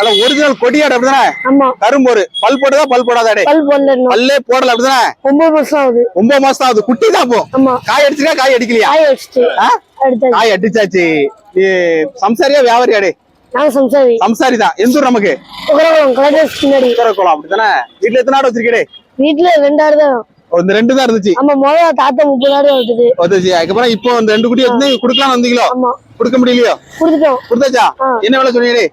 அத ஒரிஜினல் கொடியாடு அப்படிதானே? ஆமா. கரும்போரு. பல் போட்டதா பல் போடாதாடே? பல் போடல பல்லே போடல அப்படிதானே? ஒன்பது வருஷம் ஆகுது. ஒன்பது மாசம் ஆகுது. குட்டி தான் போ காய் அடிச்சுக்கா காய் அடிக்கலையா? காய? அடுத்தது. காய் அடிச்சாச்சு. சம்சாரியா வியாபாரியாடே நாங்க சம்சாரி. சம்சாரி தான் எந்த ஊர் நமக்கு? பின்னாடி குளம் அப்படித்தானே வீட்டுல எத்தனை ஆடு வச்சிருக்கே வீட்டுல ரெண்டு ஆடு தான். இந்த ரெண்டு தான் இருந்துச்சு. ஆமா முதல்ல தாத்தா முப்பது ஆடு வந்துச்சு அதுக்கப்புறம் இப்போ இந்த ரெண்டு குட்டி வந்து குடுக்கலாம் வந்தீங்களோ? கொடுக்க முடியலையோ? கொடுத்துட்டோம். கொடுத்தாச்சா. என்ன வேலை சொன்னீங்களே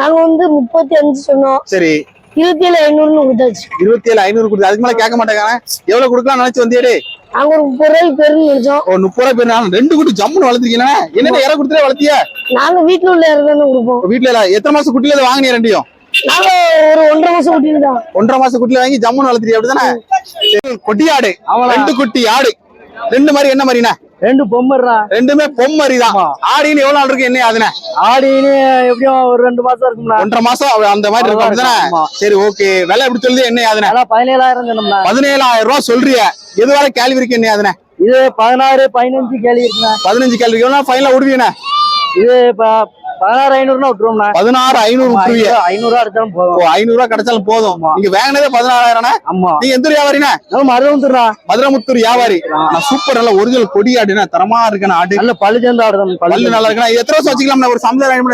நாங்க வந்து முப்பத்தி அஞ்சு சொன்னோம். சரி. இருபத்தி ஏழு ஐநூறுன்னு கொடுத்தாச்சு. இருபத்தி ஏழு ஐநூறு கொடுத்து அதுக்கு மேல கேட்க மாட்டாங்க எவ்வளவு கொடுக்கலாம் நினைச்சு வந்தியடே நாங்க ஒரு முப்பது ரூபாய்க்கு பெருன்னு நினைச்சோம் ஓ முப்பது ரூபாய் பேர் ரெண்டு குட்டி ஜம்முன்னு வளர்த்துருக்கீங்க என்னென்ன இற கொடுத்துட்டே வளர்த்திய? நாங்க வீட்டுல உள்ள இடம் தானே கொடுப்போம். வீட்டுல எத்தனை மாசம் குட்டில இதை வாங்கினீங்க ரெண்டையும்? நாங்க ஒரு ஒன்றரை மாசம் தான். ஒன்றரை மாசம் குட்டில வாங்கி ஜம்முன்னு வளர்த்துறீங்க அப்படிதானே? கொட்டி ஆடு ரெண்டு குட்டி ஆடு. ரெண்டு மாதிரி என்ன மாதிரிண்ணே? ரெண்டு பொம்மர்றா ரெண்டுமே பொம்மரி தான். ஆடின்னு எவ்வளவு நாள் இருக்கு? என்ன அதுனே ஆடின்னு எப்படியும் ஒரு ரெண்டு மாசம் இருக்கும்ல ஒன்றரை மாசம் அந்த மாதிரி இருக்கும். அப்படிதானே. சரி ஓகே. விலை எப்படி சொல்லுது? என்ன அதுனே பதினேழாயிரம் சொன்னோம்ல பதினேழாயிரம் ரூபாய் சொல்றிய. எது வரை கேள்வி இருக்கு? என்ன அதுனே இது பதினாறு பதினஞ்சு கேள்வி இருக்குண்ணா. பதினஞ்சு கேள்வி. எவ்வளவு ஃபைனலா விடுவீங்கண்ணே இது பதினாறு ஐநூறுனா விட்டுருவோம்ண்ணா. பதினாறு ஐநூறு விட்டுருவீங்க ஐநூறு அடிச்சாலும் ஓ போதும் கிடைச்சாலும் போதும். நீங்க வாங்கினதே பதினாறாயிரம் ஆமா. நீங்க எந்த நம்ம அறுபதுரா மதுரமுத்தூர் வியாபாரி. நான் சூப்பர் நல்ல ஒரிஜினல் கொடி ஆடுனா தரமா இருக்கேன் ஆடு. நல்ல பள்ளி சேர்ந்து ஆடுதான் பல்லு. நல்லா இருக்குண்ணா. இது எத்தனை வருஷம் வச்சுக்கலாம் ஒரு சமுதாயம்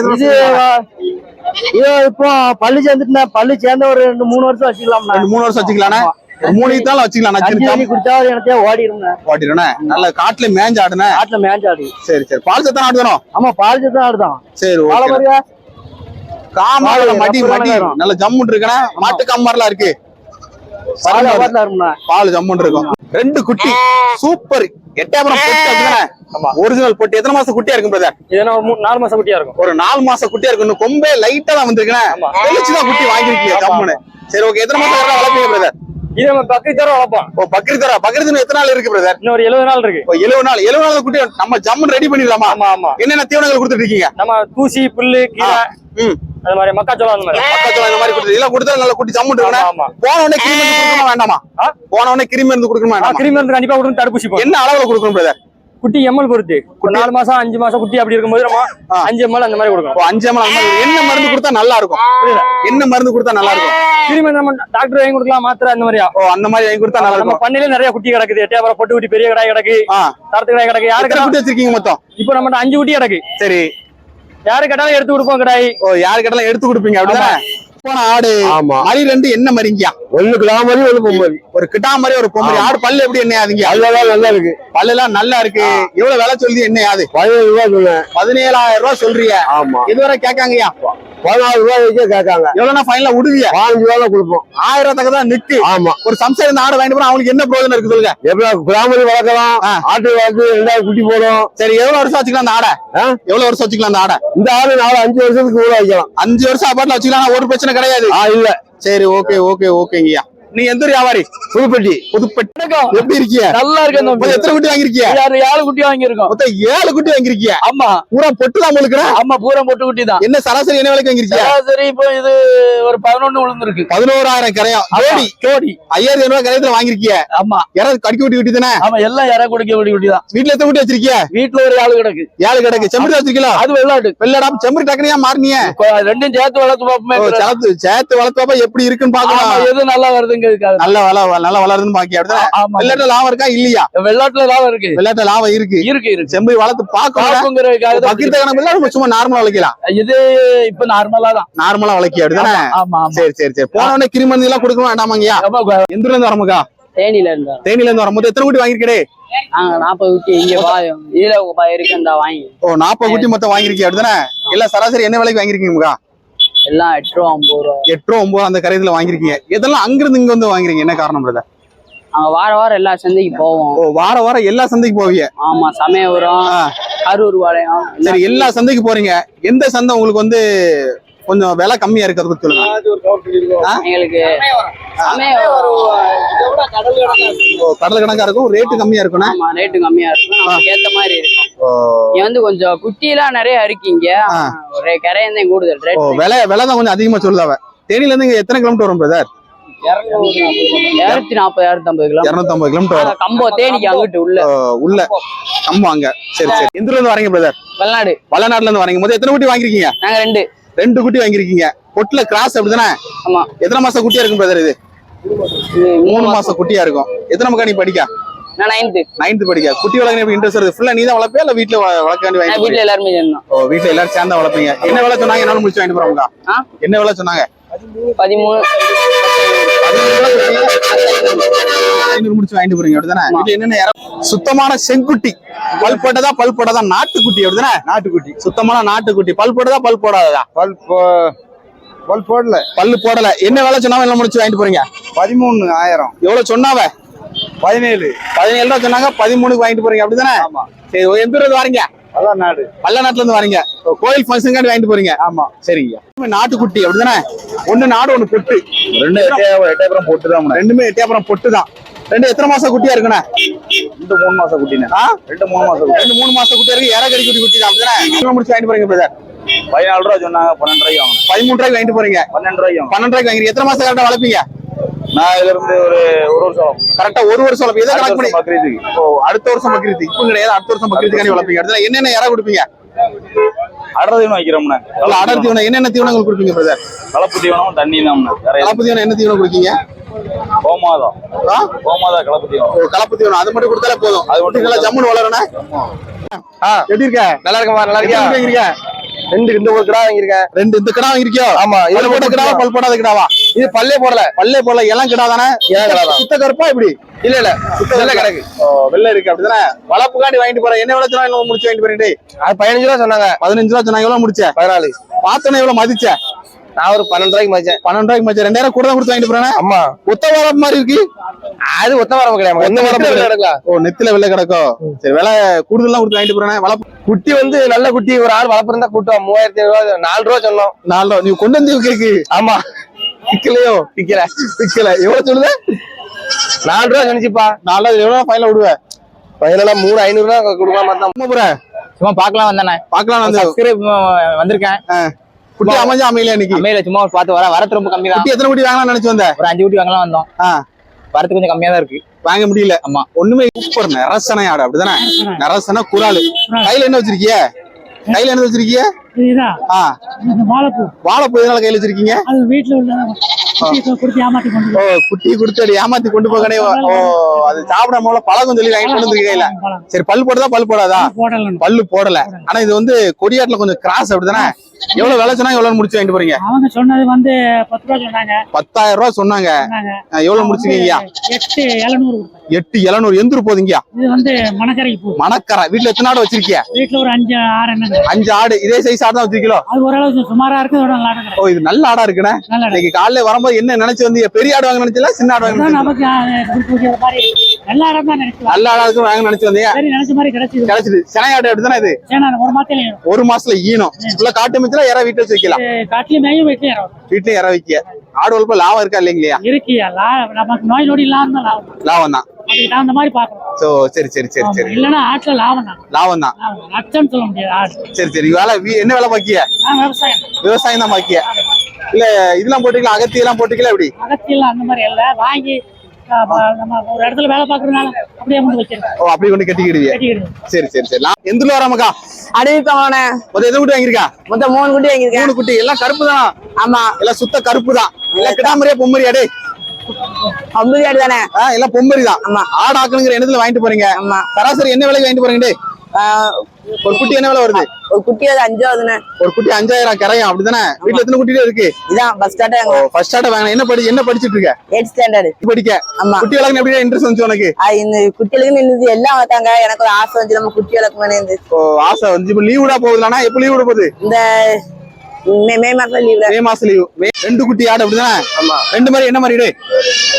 இப்போ பள்ளி சேர்ந்துட்டுனா பள்ளி சேர்ந்த ஒரு ரெண்டு மூணு வருஷம் வச்சுக்கலாம்ண்ணா. ரெண்டு மூணு வருஷம் வச்சுக்கலாம்ண்ணே? ஒரு மூணு ஈத்தாலும் வச்சுக்கலாம் நச்சு குடிச்சா எனக்கே ஓடிடும்ண்ணா. ஓட்டிடுண்ணே நல்ல காட்டுல மேஞ்ச ஆடுனே காட்டுல மேஞ்சாடி சரி சரி. பால் சத்தான ஆடு தானோ? ஆமா பால் சேர்த்து ஆடுதான் சரி ஓகே. காமால மடி. நல்ல ஜம்முன் இருக்கனா மாட்டு கம்மாரிலாம் இருக்கு. பால் ஜம்முன் இருக்கும். ரெண்டு குட்டி. சூப்பர். அப்படிதானே ஒரிஜினல் பொட்டு எத்தனை மாசம் குட்டியா இருக்கும் பிரதர் நாலு மாசம் குட்டியா இருக்கும்? ஒரு நாலு மாசம் குட்டியா இருக்கு இன்னும் கொம்பே லைட்டா தான் வந்திருக்கேன் குட்டி வாங்கிருக்கீங்க ஜம்முன்னு. சரி ஓகே. எத்தனை மாசம் வளர்ப்பீங்க பிரதர் இது நம்ம பக்கத்து தர வளர்ப்போம். ஓ பக்ரீத் தர பக்ரீத் எத்தனை நாள் இருக்கு பிரதர் இன்னும் ஒரு எழுபது நாள் இருக்கு. ஓ எழுபது நாள். எழுபது நாள் குட்டி நம்ம ஜம்முன்னு ரெடி பண்ணிடலாமா? ஆமா ஆமா. என்னென்ன தீவனங்கள் கொடுத்துட்டு இருக்கீங்க? நம்ம தூசி புல்லு கீரை அது மாதிரி மக்காச்சோளம் அந்த மாதிரி. பக்கத்துல இந்த மாதிரி கொடுத்து இதெல்லாம் கொடுத்தா நல்ல குட்டி ஜம்முன்னு இருக்கணும் ஆமா. போன உடனே கிருமி மருந்து கொடுக்கணுமா வேண்டாமா? போன உடனே கிருமி மருந்து கொடுக்கணுமா வேண்டாமா? கிருமி மருந்து கண்டிப்பா கொடுத்து தடுப்பூசி என்ன அளவுல கொடுக்கணும் பிரதர் குட்டி எம்எல் பொறுத்து. ஒரு நாலு மாசம் அஞ்சு மாசம் குட்டி அப்படி இருக்கும்போது நம்ம. அஞ்சு எம்எல் அந்த மாதிரி கொடுக்கணும் ஓ அஞ்சு ml அந்த மாதிரி என்ன மருந்து கொடுத்தா நல்லா இருக்கும் என்ன மருந்து கொடுத்தா நல்லா இருக்கும் மருந்து நம்ம டாக்டர் வாங்கி கொடுக்கலாம் மாத்திரை அந்த மாதிரியா? ஓ அந்த மாதிரி வாங்கி கொடுத்தா நல்லா இருக்கும் பண்ணையில நிறைய குட்டி கிடக்குது. எட்டையாபுரம் பொட்டு குட்டி பெரிய கடாய் கிடக்கு. தரத்து கடாய் கிடக்கு. யாரு குட்டி வச்சிருக்கீங்க மொத்தம்? இப்போ நம்ம அஞ்சு குட்டி கிடக்கு. சரி. யாரு கேட்டாலும் எடுத்து கொடுப்போம் கடாய். ஓ யாரு கேட்டாலும் எடுத்து கொடுப்பீங்க அப்படிதானே? போன ஆடு. ஆமா. மணி ரெண்டு என்ன மறிங்கயா? ஒண்ணு கிராமரி ஒண்ணு பொம்மரி. ஒரு கிட்டா மாதிரி ஒரு பொம்பரி ஆடு பல்லு எப்படி என்ன ஆகுதுங்க அதுதான் நல்லா இருக்கு. பல்லு எல்லாம் நல்லா இருக்கு. எவ்வளவு விலை சொல்லி என்ன ஆகுது பதினேழு ரூபா சொன்னேன். பதினேழாயிரம் ரூபாய் சொல்றீங்க. ஆமா. இதுவரை கேட்காங்கய்யா பதினாலு ரூபா வரைக்கும் கேட்காங்க. எவ்வளவுனா ஃபைனலா விடுவிய? பதினஞ்சு ரூபா தான் கொடுப்போம். ஆயிரத்துக்கு தான் நிக்கு ஆமா. ஒரு சம்சாரம் இந்த ஆடு வாங்கிட்டு போனா அவங்களுக்கு என்ன பிரயோஜனம் இருக்கு சொல்லுங்க? கிராமரி வளர்க்கலாம். ஆட்டு வளர்த்து ரெண்டாவது குட்டி போடும். சரி எவ்வளவு வருஷம் வச்சுக்கலாம் அந்த ஆடை? எவ்வளவு வருஷம் வச்சுக்கலாம் அந்த ஆடை? இந்த ஆடு நாலு அஞ்சு வருஷத்துக்கு கூட வைக்கலாம். அஞ்சு வருஷம் அப்பாட்ல வச்சுக்கலாம் ஒரு பிரச்சனை கிடையாது. இல்ல. சரி ஓகே ஓகே ஓகேங்கய்யா நீ எந்த வியாபாரி? புதுப்பட்டி. புதுப்பட்டி. எப்படி இருக்கீங்க நல்லா இருக்கு எத்தனை குட்டி வாங்கிருக்கீங்க யாரு ஏழு குட்டி வாங்கியிருக்கோம்? மொத்தம் ஏழு குட்டி வாங்கிருக்கீங்க ஆமா. பூரா பொட்டு தான் உங்களுக்கு ஆமா பூரா பொட்டு குட்டி தான். என்ன சராசரி என்ன விலைக்கு வாங்கிருக்கீங்க சரி இப்போ இது ஒரு பதினொன்னு விழுந்திருக்கு. பதினோராயிரம் கரையம் ஜோடி. ஜோடி. ஐயாயிரத்தி ஐநூறு கரையத்துல வாங்கிருக்கீங்க ஆமா. யாராவது கடிக்க குட்டி குட்டி தானே? ஆமா எல்லாம் இற குடிக்க குடி குட்டி தான். வீட்டுல எத்தனை குட்டி வச்சிருக்கீங்க வீட்டுல ஒரு ஆளு கிடக்கு. ஏழு கிடக்கு. செம்பரி வச்சிருக்கீங்களா? அது வெள்ளாடு. வெள்ளடாம் செம்பரி டக்குனியா மாறினிய ரெண்டும் சேர்த்து வளர்த்து பார்ப்போமே சேர்த்து சேர்த்து வளர்த்தப்ப எப்படி இருக்குன்னு பாக்கலாம் எது நல்லா வருதுங்கிறதுக்காக நல்ல வள நல்லா வளருதுன்னு பாக்கி வெள்ளாட்டுல லாபம் இருக்கா? இல்லையா? வெள்ளாட்டுல லாபம் இருக்கு. வெள்ளாட்டுல லாபம் இருக்கு. இருக்கு இருக்கு. செம்பரி வளர்த்து தான் பக்கத்து கணக்கு இல்ல நம்ம சும்மா நார்மலா வளர்க்கலாம் இது இப்ப நார்மலா தான். நார்மலா வளர்க்கி அப்படிதானே? ஆமா சரி சரி சரி. போன உடனே கிருமந்தி எல்லாம் கொடுக்க வேண்டாமாங்கய்யா? ஆமா கொ- எந்த இருந்து வரமுக்கா தேனில இருந்தா தேனில இருந்து வரும்போது எத்தனை குட்டி வாங்கிருக்கே நாங்க நாற்பது குட்டி இங்க இதுல இருக்கு இந்த வாங்கி. ஓ நாற்பது குட்டி மொத்தம் வாங்கிருக்கீங்க அப்படிதானே? எல்லாம் சராசரி என்ன விலைக்கு வாங்கிருக்கீங்க எல்லாம் எட்டு ரூபா ஐம்பது. ரூபா எட்டு ரூபா ஒன்பது அந்த கரையத்துல வாங்கிருக்கீங்க இதெல்லாம் அங்கிருந்து இங்க வந்து வாங்குறீங்க என்ன காரணம் பிரதர் நாங்க வார வாரம் எல்லா சந்தைக்கு போவோம். ஓ வார வாரம் எல்லா சந்தைக்கு போவீங்க? ஆமா சமயபுரம். கரூர் பாளையம் சரி எல்லா சந்தைக்கு. போறீங்க. எந்த சந்தை உங்களுக்கு வந்து கொஞ்சம் விலை கம்மியா இருக்கிறத பத்தி சொல்லுங்க. எங்களுக்கு கடல் கணக்கா இருக்கும். ரேட்டு கம்மியா இருக்கும்னா? ஆமா ரேட்டு கம்மியா இருக்கும். ஏத்த மாதிரி இருக்கும். இங்க வந்து கொஞ்சம் குட்டி எல்லாம் நிறைய இருக்கு இங்க. ஆ. ஒரு கரையந்தான் கூடுதல் ரேட் விலை விலை தான் கொஞ்சம் அதிகமா சொல்லுதாவ தேனில இருந்து இங்க எத்தனை கிலோமீட்டர் வரும் பிரதர் இருநூத்தி நாற்பது இருநூத்தி ஐம்பது கிலோ இருநூத்தம்பது கிலோமீட்டர் கம்போ தேனிக்கு அங்கிட்டு உள்ள. உள்ள. கம்பம் அங்க. சரி சரி. எந்த இருந்து வரீங்க பிரதர் வெளிநாடு வளநாட்டுல இருந்து வரீங்க முதல்ல எத்தனை குட்டி வாங்கிருக்கீங்க நாங்க ரெண்டு. ரெண்டு குட்டி வாங்கிருக்கீங்க பொட்டுல கிராஸ் அப்படிதானே? ஆமா. எத்தனை மாசம் குட்டியா இருக்கும் பிரதர் இது? மூணு மாசம். குட்டியா இருக்கும். எத்தனை மக்கா நீ படிக்க? நான் நைன்த்து நைன்த் படிக்க? குட்டி வளர்க்க எப்படி இன்ட்ரெஸ்ட் வருது ஃபுல்லா நீ தான் வளர்ப்பியா? இல்ல வீட்டுல வளர்க்க வேண்டி வாங்கி வீட்டுல எல்லாருமே சேர்ந்தோம் ஓ வீட்டுல எல்லாரும் சேர்ந்தா வளர்ப்பீங்க. என்ன வேலை சொன்னாங்க? என்னாலும் முடிச்சு வாங்கிட்டு போறாங்க ஆ? என்ன வேலை சொன்னாங்க? பதிமூணு. ஐநூறு முடிச்சு வாங்கிட்டு போறீங்க அப்படிதானே? என்னென்ன சுத்தமான செங்குட்டி. பல் போட்டதா பல் போடாதா நாட்டுக்குட்டி அப்படிதானே? நாட்டுக்குட்டி. சுத்தமான நாட்டுக்குட்டி. பல் போட்டதா பல் போடாததா? பல் பல் போடல. பல்லு போடல. என்ன வேலை சொன்னாவ எல்லாம் முடிச்சு வாங்கிட்டு போறீங்க? பதிமூணு ஆயிரம். எவ்வளவு சொன்னாவ? பதினேழு. பதினேழு ரூபா சொன்னாங்க பதிமூணுக்கு வாங்கிட்டு போறீங்க அப்படிதானே? சரி எந்த இருந்து வரீங்க? அதான் நாடு பல்லநாட்டுல இருந்து வரீங்க கோயில் ஃபங்க்ஷனுக்காண்டி வாங்கிட்டு போறீங்க? ஆமா. சரிங்க. நாட்டுக்குட்டி அப்படிதானே? ஒண்ணு நாடு ஒண்ணு பொட்டு. ரெண்டு எட்டாயிரம் போட்டு தான் ரெண்டுமே எட்டியாபுரம் பொட்டு தான். ரெண்டு எத்தனை மாசம் குட்டியா இருக்குண்ணே? ரெண்டு மூணு மாசம் குட்டினேன் ஆ? ரெண்டு மூணு மாசம் குட்டி. ரெண்டு மூணு மாசம் குட்டியா இருக்கு இறக்கடி குட்டி குட்டி தான் அப்படிதானே? முடிச்சு வாங்கிட்டு போறீங்க பிரதர் பதினாலு ரூபா சொன்னாங்க பன்னெண்டு வாங்கினேன். பதிமூணு ரூபாய்க்கு வாங்கிட்டு போறீங்க? பன்னெண்டு வாங்கினேன். பன்னெண்டு ரூபாய்க்கு வாங்குறீங்க எத்தனை மாசம் கரெக்டா வளர்ப்பீங்க? நான் இதுல இருந்து ஒரு ஒரு வருஷம் கரெக்டா ஒரு வருஷம் வளர்ப்பீங்க எதை கணக்கு பண்ணி பக்ரீத்துக்கு. ஓ அடுத்த வருஷம் பக்ரீத்து இப்போ கிடையாது. அடுத்த வருஷம் பக்ரீத்துக்காண்டி வளர்ப்பீங்க? அடுத்த என்னென்ன இற கொடுப்பீங்க? அடர் தீவனம் வைக்கிறோம்ண்ணே. இல்ல அடர் தீவனம். என்னென்ன தீவனங்கள் கொடுப்பீங்க பிரதர் கலப்பு தீவனம் தண்ணி தான் கலப்பு தீவனம் என்ன தீவனம் கொடுக்கீங்க கோமாதம் ஆ? கோமாதா கலப்பு தீவனம். ஓ கலப்பு தீவனம். அது மட்டும் கொடுத்தாலே போதும். அது மட்டும் நல்லா ஜம்முன்னு வளரணும். எப்படி இருக்க? நல்லா இருக்கமா நல்லா வாங்கிருக்க ரெண்டு இந்த ஒரு கிடா வாங்கியிருக்கேன். ரெண்டு இந்த கிடா வாங்கிருக்கியோ ஆமா பல் போட்ட கிடாவா பல் போடாத கிடாவா? இது பல்லே போடல. பல்லே போல இளம் கிடா தானே. சுத்த கருப்பா இப்படி? இல்ல இல்ல. சுத்த வெள்ளை கிடக்கு. வெள்ளை இருக்கு அப்படிதானே? வளர்ப்புக்காண்டி வாங்கிட்டு போறேன் என்ன விளைச்சலாம் என்ன முடிச்சு வாங்கிட்டு போறேன் அது பதினஞ்சு ரூபா சொன்னாங்க. பதினஞ்சு ரூபா சொன்னா எவ்வளவு முடிச்ச? பதினாலு. பார்த்தோன்னே எவ்வளவு மதிச்ச? நான் ஒரு பன்னெண்டு ரூபாய்க்கு மதிச்சேன் பன்னெண்டு ரூபாய்க்கு மதிச்ச ரெண்டாயிரம் கூட தான் கொடுத்து வாங்கிட்டு போறேன்? அம்மா ஒத்த வளர்ப்பு மாதிரி இருக்கு. அது ஒத்த வரம்பு கிடையாது ஒத்த வரம்பு கிடையாது. எடுக்கலாம். ஓ நெத்தில வெள்ளை கிடக்கும் சரி விலை கூடுதலாம் கொடுத்து வாங்கிட்டு போறேன்? வளர்ப்பு குட்டி வந்து நல்ல குட்டி ஒரு ஆள் வளர்ப்பு இருந்தா கூட்டம் மூவாயிரத்தி ஐநூறு ரூபா நாலு ரூபா சொன்னோம். நாலு ரூபா. நீ கொண்டு வந்து கேக்கு ஆமா. விக்கலையோ? விக்கல. விக்கல. எவ்வளவு சொல்லுத? நாலு ரூபா சொன்னிச்சுப்பா. நாலு ரூபா எவ்வளவு ஃபைனல் விடுவேன் பதினெல்லாம் மூணு ஐநூறு ரூபா கொடுக்கலாம் பார்த்தா சும்மா போற. சும்மா பார்க்கலாம் வந்தானே. பாக்கலாம் வந்திருக்கேன். குட்டி அமைஞ்சா அமையல இன்னைக்கு? அம்மையில சும்மா பார்த்து வர வரத்து ரொம்ப கம்மி தான் எத்தனை குட்டி வாங்கலாம் நினைச்சு வந்த? ஒரு அஞ்சு குட்டி வாங்கலாம் வந்தோம். வரத்து கொஞ்சம் கம்மியா தான் இருக்கு. வாங்க முடியல. ஆமா. ஒண்ணுமே சூப்பர் நரசனை ஆடு அப்படிதானே? நரசனை. குறாலு கையில என்ன வச்சிருக்கிய? கையில என்ன வச்சிருக்கிய? வாழைப்பூ. வாழைப்பூ எதனால கையில வச்சிருக்கீங்க? அது வீட்டுல உள்ள குட்டி கொடுத்து ஏமாத்தி கொண்டு போகனே ஓ அது பழகம் சொல்லி இருக்கு கையில. போலாம். சரி பல்லு போடுதா பல்லு போடாதா? பல்லு போடல. ஆனா இது வந்து கொடியாட்டுல கொஞ்சம் கிராஸ் அப்படிதானே? எவ்வளவு விலை சொன்னா எவ்வளவு முடிச்சு வாங்கிட்டு போறீங்க? அவங்க சொன்னது வந்து பத்து ரூபா சொன்னாங்க. பத்தாயிரம் ரூபாய் சொன்னாங்க. சொன்னாங்க. எவ்வளவு முடிச்சிருக்கீங்க எட்டு எழுநூறு. எட்டு எழுநூறு எந்திரு போதுங்கயா இது வந்து மணக்கரைக்கு பூ. மணக்கரை. வீட்டுல எத்தனை ஆடு வச்சிருக்கிய? வீட்டுல ஒரு அஞ்சு ஆறு என்னங்க அஞ்சு ஆடு. இதே சைஸ் ஆடு தான் வச்சிருக்கீங்களோ? அது ஓரளவுக்கு சுமாரா இருக்கு நல்லா ஓ இது நல்ல ஆடா இருக்குண்ணே. நல்லா இருக்கு இன்னைக்கு காலையில வரும்போது என்ன நினைச்சு வந்து பெரிய ஆடு வாங்க நினைச்சல சின்ன ஆடு வாங்க? நமக்கு ஆ, கொடுத்து வைக்கிற மாதிரி எல்லா இடம் தான் நினைச்சலாம் நல்ல ஆடா இருக்கு வாங்க நினைச்சு வந்தீங்க? சரி நினைச்ச மாதிரி கிடைச்சது. கிடைச்சிது. சினை ஆடு அப்படிதானே இது? ஒரு மாத்தில ஒரு மாசத்துல ஈனும். உள்ள காட்டு மிச்சல யாரா வீட்டுல வச்சு வைக்கலாம் காட்டிலும் மேயும் வைக்கலாம் வீட்லயும் யாரா வைக்க ஆடு வளர்ப்பு லாபம் இருக்கா இல்லைங்களா இருக்கு லா- நமக்கு நோய் நொடி இல்லாம லாபம் லாபம். தான் அதுக்கு தகுந்த மாதிரி பார்க்கணும். சோ சரி சரி சரி. சரி. இல்லைன்னா ஆட்டுல லாபம் தான். லாபம் தான் லாபம். நஷ்டம்னு சொல்ல முடியாது ஆடு. சரி சரி. வேலை என்ன வேலை பாக்கிய? விவசாயம் விவசாயம். தான் பாக்கிய. இல்ல இதெல்லாம் போட்டுக்கலாம் அகத்தி எல்லாம் போட்டுக்கலாம் எப்படி? அகத்தியெல்லாம் அந்த மாதிரி இல்லை. வாங்கி நம்ம ஒரு இடத்துல வேலை பார்க்கறதுனால அப்படியே கொண்டு வச்சிருக்கேன் ஓ அப்படி கொண்டு கட்டிக்கிடுவீங்க கட்டிக்கிடுது சரி சரி சரி. எந்த வராமக்கா அறிவிக்கமான மொத்தம் எது குட்டி வாங்கியிருக்கா? மொத்தம் மூணு குட்டி வாங்கியிருக்கேன். மூணு குட்டி. எல்லாம் கருப்பு தான். ஆமா. எல்லாம் சுத்த கருப்பு தான். எல்லாம் கிடாமரியா பொம்மரியா டே ஐம்பது ஆடு தானே? எல்லாம் பொம்மரி தான். ஆமா. ஆடு ஆக்கணுங்கிற எண்ணத்துல வாங்கிட்டு போறீங்க. ஆமா. சராசரி என்ன விலைக்கு வாங்கிட்டு போறீங்க டே ஆஹ் ஒரு குட்டி என்ன விலை வருது? ஒரு குட்டி அது அஞ்சாவதுண்ணே ஒரு குட்டி அஞ்சாயிரம் கரையும் அப்படிதானே? வீட்டுல எத்தனை குட்டி இருக்கு? இதான் பஸ் ஸ்டார்ட் ஓ ஃபர்ஸ்ட் ஸ்டார்ட் வாங்க என்ன படி என்ன படிச்சிட்டு இருக்க? எயிட் ஸ்டாண்டர்டு படிக்க. ஆமா. குட்டி வளர்க்க எப்படி இன்ட்ரெஸ்ட் வந்துச்சு உனக்கு? இந்த குட்டிகளுக்கு நின்றுது எல்லாம் வளர்த்தாங்க. எனக்கு ஒரு ஆசை வந்து நம்ம குட்டி வளர்க்கணும்னு. இருந்து ஓ ஆசை வந்து இப்ப லீவ் விடா போகுதுலானா எப்ப லீவ் விட போகுது? இந்த மே மாசம் லீவ்ல மே மாசம் லீவ் ரெண்டு குட்டி ஆடு அப்படிதானே? ஆமா. ரெண்டு மாதிரி என்ன மாதிரி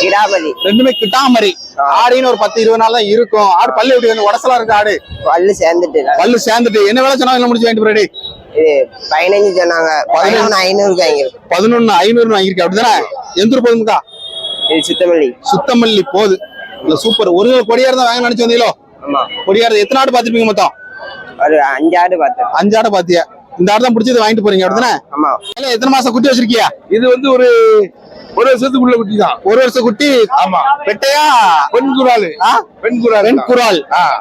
கிடாபதி. ரெண்டுமே கிட்டாமரி ஆடின்னு ஒரு பத்து இருபது நாள் தான் இருக்கும். ஆடு பல்லு எப்படி வந்து உடசலா இருக்கு ஆடு. பல்லு சேர்ந்துட்டு. பல்லு சேர்ந்துட்டு. என்ன வேலை சொன்னா என்ன முடிச்சு வாங்கிட்டு இது பதினஞ்சு சொன்னாங்க. பதினொன்று ஐநூறுக்கு வாங்கிருக்கு. பதினொன்னு ஐநூறு வாங்கியிருக்க அப்படிதானே? எந்த ஊர் போதுங்கக்கா சுத்தமல்லி. சுத்தமல்லி போகுது. இல்ல சூப்பர். ஒரிஜினல் கொடியார் தான் வாங்க நினைச்சு வந்தீங்களோ? கொடியார் எத்தனை ஆடு பாத்திருப்பீங்க மொத்தம்? ஒரு அஞ்சு ஆடு பார்த்தேன் அஞ்சு ஆடு பாத்தியா இந்த ஆடு தான் பிடிச்சது வாங்கிட்டு போறீங்க அப்படிதானே? எத்தனை மாசம் குட்டி வச்சிருக்கியா? இது வந்து ஒரு ஒரு வருஷத்துக்குள்ள குட்டி தான் ஒரு வருஷம் குட்டி? ஆமா. பெட்டையா பெண் குரால்? பெண் குரால் பெண் குரால்.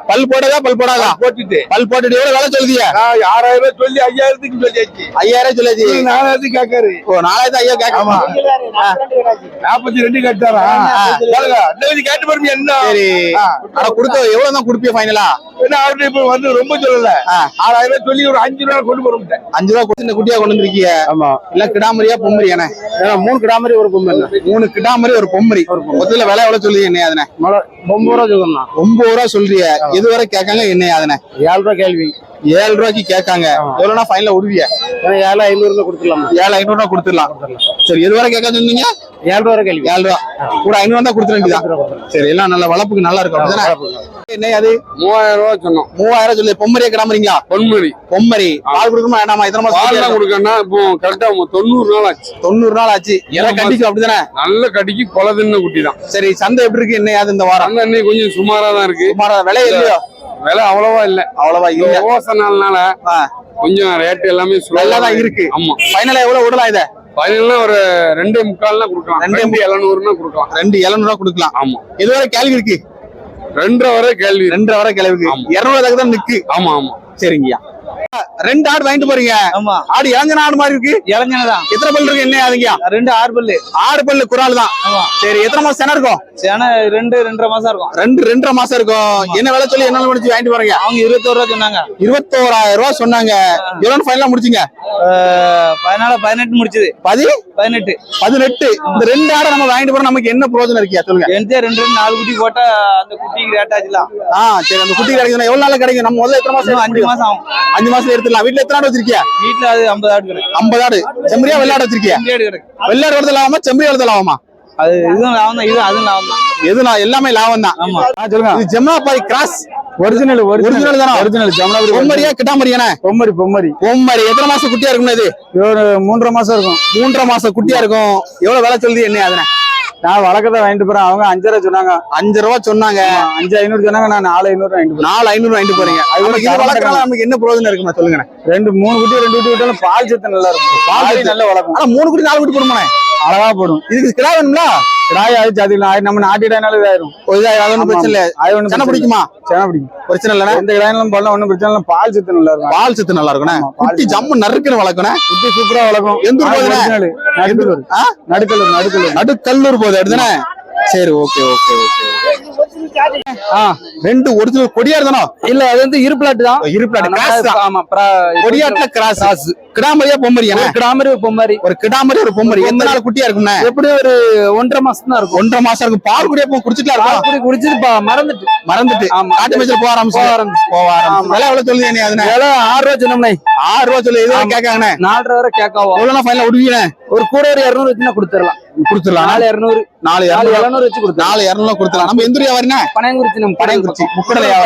பல் போட்டதா பல் போடாதா? போட்டுட்டு. பல் போட்டுட்டு எவ்வளவு வேலை சொல்லுதிய ஆறாயிரம் ரூபாய் சொல்லி ஐயாயிரத்துக்கு சொல்லியாச்சு. ஐயாயிரம் சொல்லுது. இது நாலாயிரத்துக்கு கேட்காரு. ஓ நாலாயிரத்து ஐயா ஆமா. கேட்க நாற்பத்தி ரெண்டு கட்டாரா? கேட்டு பாருங்க என்ன? சரி. ஆ. ஆனா கொடுக்க எவ்வளவு தான் கொடுப்பிய ஃபைனலா என்ன அவர்கிட்ட இப்ப வந்து ரொம்ப சொல்லல. ஆறாயிரம் ரூபாய் சொல்லி ஒரு அஞ்சு ரூபாய் கொண்டு போறோம் அஞ்சு ரூபா கொடுத்து இந்த குட்டியா கொண்டு வந்திருக்கீங்க. ஆமா. இல்ல கிடாமரியா பொம்மரியானே மூணு கிடாமரி ஒரு பொம்மை மூணு கிடாமரி ஒரு பொம்மரி மொத்தத்துல விலை எவ்வளவு சொல்லுது என்ன அதனை ஒன்பது ரூபா சொல்லுங்கண்ணா ஒன்பது ரூபா சொல்றிய. இதுவரை கேட்காங்க என்ன அதனை ஏழு ரூபா கேள்வி. ஏழு ரூபாய்க்கு கேட்காங்க. எவ்வளவுனா ஃபைனல விடுவிய ஏழு ஐநூறுல கொடுத்துடலாமா? ஏழு ஐநூறு ரூபா கொடுத்துடலாம். சரி எதுவரை கேட்க சொன்னீங்க ஏழு ரூபா கேள்வி. ஏழு ரூபா. கூட ஐநூறு தான் வேண்டியதான் சரி எல்லாம் நல்ல வளர்ப்புக்கு நல்லா இருக்கும்? என்ன அது? மூவாயிரம் ரூபாய் சொன்னோம். மூவாயிரம் சொல்லி பொம்மரியா கிடாமரிங்களா பொன்மொழி பொம்மரி. பால் கொடுக்கணுமா வேண்டாமா? எத்தனை மாசம் கொடுக்கணும்னா இப்போ கரெக்டா தொண்ணூறு நாள் ஆச்சு? தொண்ணூறு நாள் ஆச்சு. எல்லாம் கண்டிக்கும் அப்படிதானே? நல்ல கடிக்கு கொலை தின்ன குட்டி தான் சரி சந்தை எப்படி இருக்கு? என்ன அது இந்த வாரம்? அந்த அன்னைக்கு கொஞ்சம் சுமாரா தான் இருக்கு. சுமாரா விலை இல்லையோ? விலை அவ்வளவா இல்ல. அவ்வளவா இல்ல. ஆ. கொஞ்சம் ரேட் எல்லாமே தான் இருக்கு. ஆமா. ஃபைனலா எவ்வளவு விடலாம் இத? பதினெல்லாம் ஒரு ரெண்டே முக்கால்னா கொடுக்கலாம். ரெண்டே எழுநூறுனா கொடுக்கலாம். ரெண்டு எழுநூறு ரூபா கொடுக்கலாம். ஆமா. இதுவரை கேள்வி இருக்கு? ரெண்டரை வரை கேள்வி. ரெண்டரை வரை ஆமா. இருநூறு தான் நிக்கு? ஆமா ஆமா. சரிங்கய்யா. ரெண்டு ஆடு வாங்கிட்டு போறீங்க. ஆமா. ஆடு இளஞ்சன ஆடு மாதிரி இருக்கு. இளைஞனதான் எத்தனை பல்லு இருக்கு? என்ன அதுங்கய்யா ரெண்டு ஆறு பல்லு. ஆறு பல்லு குறால் தான். சரி எத்தனை மாசம் சென இருக்கும்? சேனை ரெண்டு ரெண்டரை மாசம் இருக்கும். ரெண்டு ரெண்டரை மாசம் இருக்கும். என்ன விலை சொல்லி என்ன முடிச்சு வாங்கிட்டு போறீங்க? அவங்க இருபத்தோரு ரூபா சொன்னாங்க. இருபத்தோராயிரம் ரூபாய் சொன்னாங்க. எவ்வளவு ஃபைனலா முடிச்சீங்க? பதினாலு பதினெட்டு முடிச்சது. பதி? பதினெட்டு. பதினெட்டு. இந்த ரெண்டு ஆடை நம்ம வாங்கிட்டு போறோம். நமக்கு என்ன பிரயோஜனம் இருக்கியா சொல்லுங்க. என்கிட்ட ரெண்டு ரெண்டு நாலு குட்டி போட்டா அந்த குட்டிக்கு ரேட் ஆச்சுலாம். ஆ சரி. அந்த குட்டி கிடைக்குதுன்னா எவ்வளவு நாள் கிடைக்கும்? நம்ம முதல்ல எத்தனை மாசம் அஞ்சு? மாசம் ஆகும். அஞ்சு மாசம் எடுத்துடலாம். வீட்டுல எத்தனை ஆடு வச்சிருக்கியா? வீட்டுல அது ஐம்பது ஆடு ஐம்பது ஆடு. செம்மறியா வெள்ளாடு வச்சிருக்கியா? வெள்ளாடு வரது லாபமா செம்மறி வரது லாபமா? அது இதுவும் லாபம் தான் இது அதுவும் லாபம் தான். எது நான் எல்லாமே லாபம் தான். ஆமா. சொல்லுங்க. இது ஜெம்னாபாரி கிராஸ் ஒரிஜினல் ஒரிஜினல் தானா? ஒரிஜினல் ஜமுனாபுரி பொம்மரியா கிட்டாமரியானே பொம்மரி பொம்மரி. பொம்மரி. எத்தனை மாசம் குட்டியா இருக்கும்னு இது? ஒரு மூன்றரை மாசம் இருக்கும். மூன்றரை மாசம் குட்டியா இருக்கும். எவ்வளவு விலை சொல்லுது என்ன அதனை நான் வழக்கத்தை வாங்கிட்டு போறேன். அவங்க அஞ்சரை சொன்னாங்க. அஞ்சு ரூபா சொன்னாங்க. அஞ்சு ஐநூறு சொன்னாங்க. நான் நாலு ஐநூறு வாங்கிட்டு நாலு ஐநூறு வாங்கிட்டு போறீங்க. அது வளர்க்கறனால நமக்கு என்ன பிரயோஜனம் இருக்குமா சொல்லுங்க. ரெண்டு மூணு குட்டி ரெண்டு குட்டி விட்டாலும் பால் சத்து நல்லா இருக்கும். பால். நல்லா வளர்க்கும் ஆனா மூணு குட்டி நாலு குட்டி போடுமானே அழகா போடும். இதுக்கு கிடா வேணும்ல? கிடாய் அது இல்லை. நம்ம நாட்டிடானாலும் இதாயிரும். ஒரு இதா- அது ஒண்ணும் பிரச்சனை இல்ல. அது சென பிடிக்குமா? சென பிடிக்கும். பிரச்சனை இல்லைண்ணே. எந்த கிடாயிலும் போடலாம் ஒண்ணும் பிரச்சனை இல்லை. பால் சத்து நல்லா இருக்கும். பால் சத்து நல்லா பால் குட்டி ஜம்மு நறுக்குன்னு வளர்க்கணும் குட்டி சூப்பரா வளர்க்கும். எந்த ஊர். நடுக்கலூர் ஆ? நடுக்கலூர் நடுக்கலூர் நடுக்கல்லூர் போகுது அப்படிதானே சரி ஓகே ஓகே ஓகே ரெண்டு ஒரிஜினல் கொடியார் தானோ? இல்ல அது வந்து இருப்பிளாட்டு தான். இருப்பிலாட்டு கிராஸ் தான். ஆமா கொடியாட்டுல கிராஸ். கிடாமரியா பொம்மரியா கிடாமரி ஒரு பொம்மாரி. ஒரு கிடாமரி ஒரு பொம்மரி. எந்த நாள் குட்டியா இருக்கும்ண்ணே எப்படி ஒரு ஒன்றரை மாசம் தான் இருக்கும். ஒன்றரை மாசம் இருக்கும். பால் குடியா போ குடிச்சிட்டா இருக்கும் குடி குடிச்சிட்டு பா- மறந்துட்டு. மறந்துட்டு. காட்டு மேய்ச்சல் போக ஆரம்பிச்சு. போக ஆரம்பிச்சு. போக ஆரம்பிச்சு. ஆமா. விலை எவ்வளவு சொல்லுது நீ அதுனே விலை ஆறு ரூபா சொன்னோம்னே. ஆறு ரூபா சொல்லி. இதுவரை கேட்காங்கண்ணே நாலரை வரை கேட்காவோ? எவ்வளவு ஃபைனல் விடுவீங்க? ஒரு கூட ஒரு இருநூறு வச்சுன்னா கொடுத்துடலாம். கொடுத்துடலாம். நாலு இருநூறு. நாலு நாலு இரநூறு வச்சு கொடுத்துடலாம். நாலு இரநூறு கொடுத்துடலாம். நம்ம எந்த வியாபாரினா? பனையங்குறிச்சி நம்ம படையங்குறிச்சி முக்கடலை